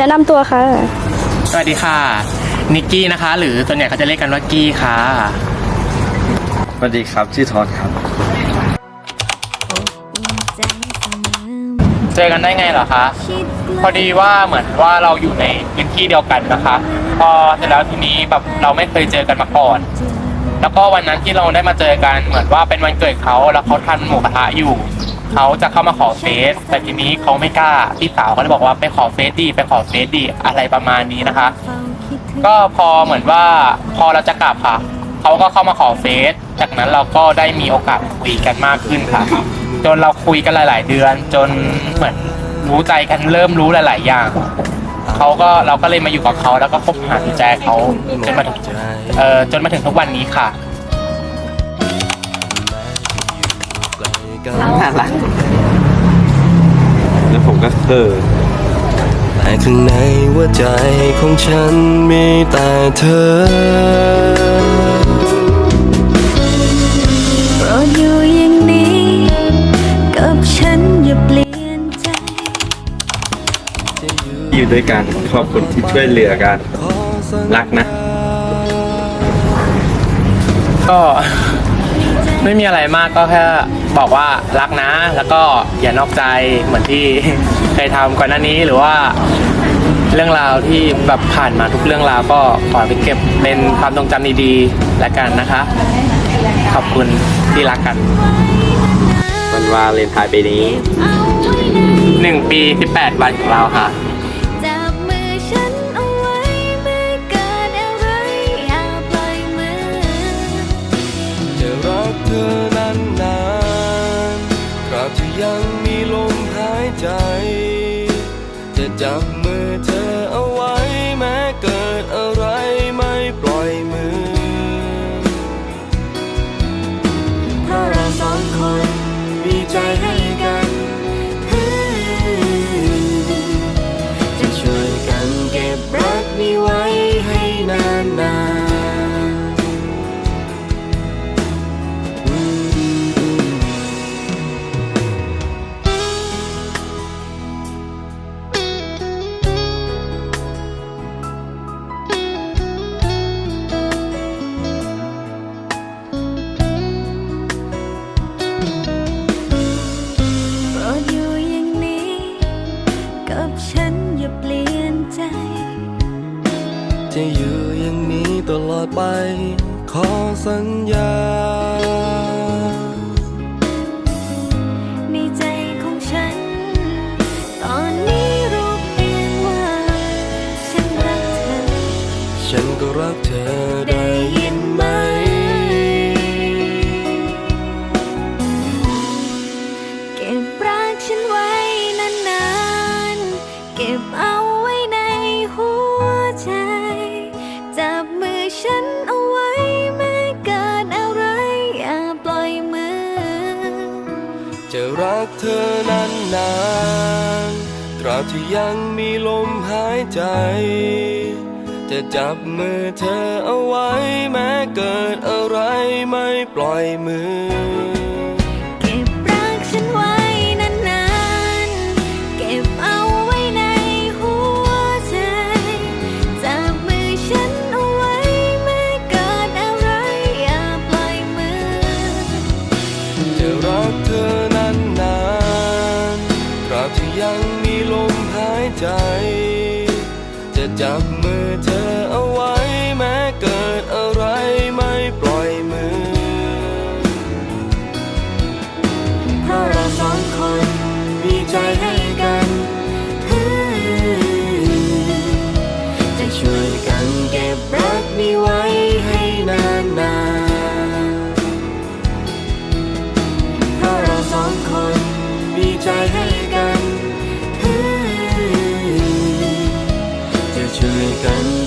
นะนำตัวค่ะ สวัสดีค่ะนิกกี้นะคะ หรือส่วนใหญ่เขาจะเรียกกันว่ากี้ค่ะสวัสดีครับชื่อทอดครับ เจอกันได้ไงเหรอคะพอดีว่าเหมือนว่าเราอยู่ในพื้นที่เดียวกันนะคะ พอเสร็จแล้วทีนี้แบบเราไม่เคยเจอกันมาก่อน แล้วก็วันนั้นที่เราได้มาเจอกันเหมือนว่าเป็นวันเกิดเขาแล้วเขาทานหมูกระทะอยู่ เขาจะเข้ามาขอเฟซแต่ทีนี้เขาไม่กล้าพี่สาวเขาเลยบอกว่าไปขอเฟซดีไปขอเฟซดีอะไรประมาณนี้นะคะ ก็พอเหมือนว่าพอเราจะกลับค่ะเขาก็เข้ามาขอเฟซจากนั้นเราก็ได้มีโอกาสคุยกันมากขึ้นค่ะ จนเราคุยกันหลาย ๆ เดือน จนเหมือนรู้ใจกันเริ่มรู้หลาย ๆ อย่างเขาก็เราก็เลยมาอยู่กับเขาแล้วก็คบหาดูใจเขาจนมาถึงเอ่อจนมาถึงทุกวันนี้ค่ะ น่ารักแล้วผมก็เออแต่ข้างในหัวใจของฉันมีแต่เธอโปรดอยู่อย่างนี้ กับฉันอย่าเปลี่ยนใจอยู่ด้วยกันขอบคุณที่ช่วยเหลือกัน รักนะ ก็ไม่มีอะไรมากก็แค่ บอกว่ารักนะ แล้วก็อย่านอกใจเหมือนที่ เคยทำก่อนหน้านี้หรือว่า เรื่องราวที่แบบผ่านมาทุกเรื่องราวก็ขอไปเก็บเป็นความทรงจำดีๆแล้วกันนะคะ ขอบคุณที่รักกัน วันวาเลนไทน์ปีนี้เอาไว้ในหนึ่งปี 18 วันของเราค่ะ ใจ จะจับมือเธอ ไป ขอสัญญา ในใจของฉัน ตอนนี้รู้เพียงว่า ฉันรักเธอ ฉันก็รักเธอได้ยินไหม เก็บรักฉันไว้นานๆ เก็บเอา ฉันเอาไว้แม้เกิดอะไร อย่าปล่อยมือ จะรักเธอนานนานตราบที่ยังมีลมหายใจ จะจับมือเธอเอาไว้แม้เกิดอะไรไม่ปล่อยมือ ใจจะจับมือเธอเอาไว้แม้เกิดอะไรไม่ปล่อยมือ เพราะเราสองคนมีใจให้กันจะช่วยกันเก็บรักนี้ไว้ให้นานนานเพราะเราสองคนมีใจให้กัน 你等。